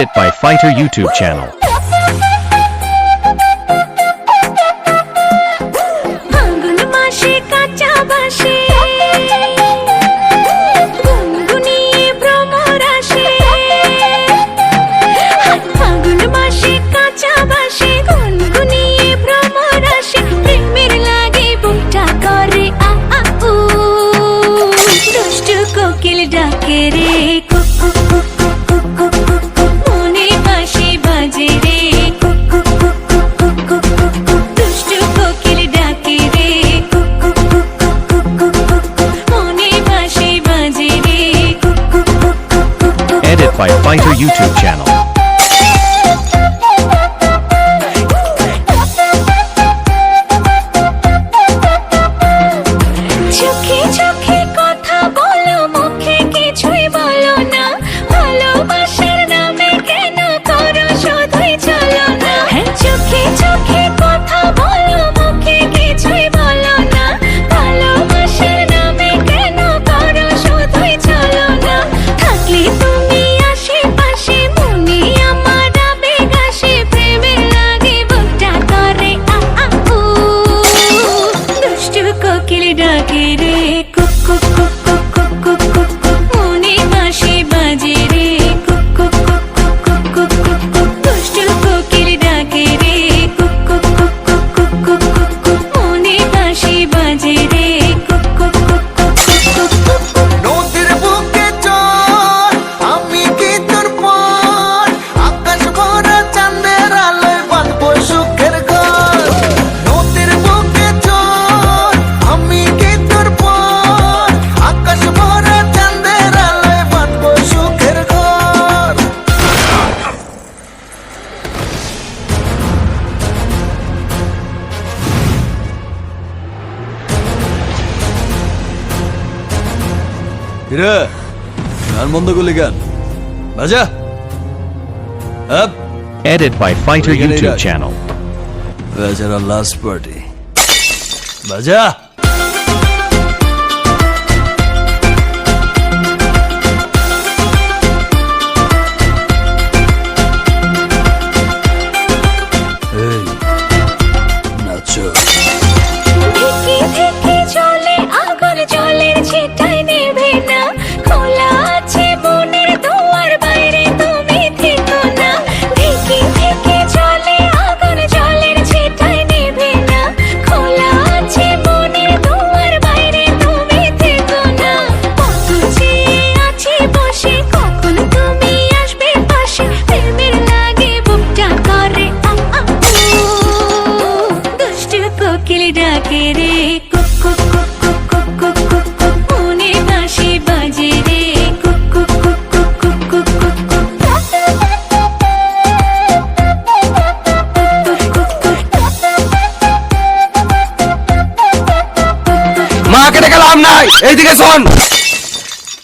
Edit by Fighter YouTube channel. ডাকে রে Firefighter YouTube channel. হিরে গান বন্ধ করলি গান বাজা? আপ। Edit by Fighter YouTube channel. বেচারা লাস্ট পার্টি বাজা?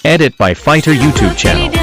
Edit by Fighter YouTube channel.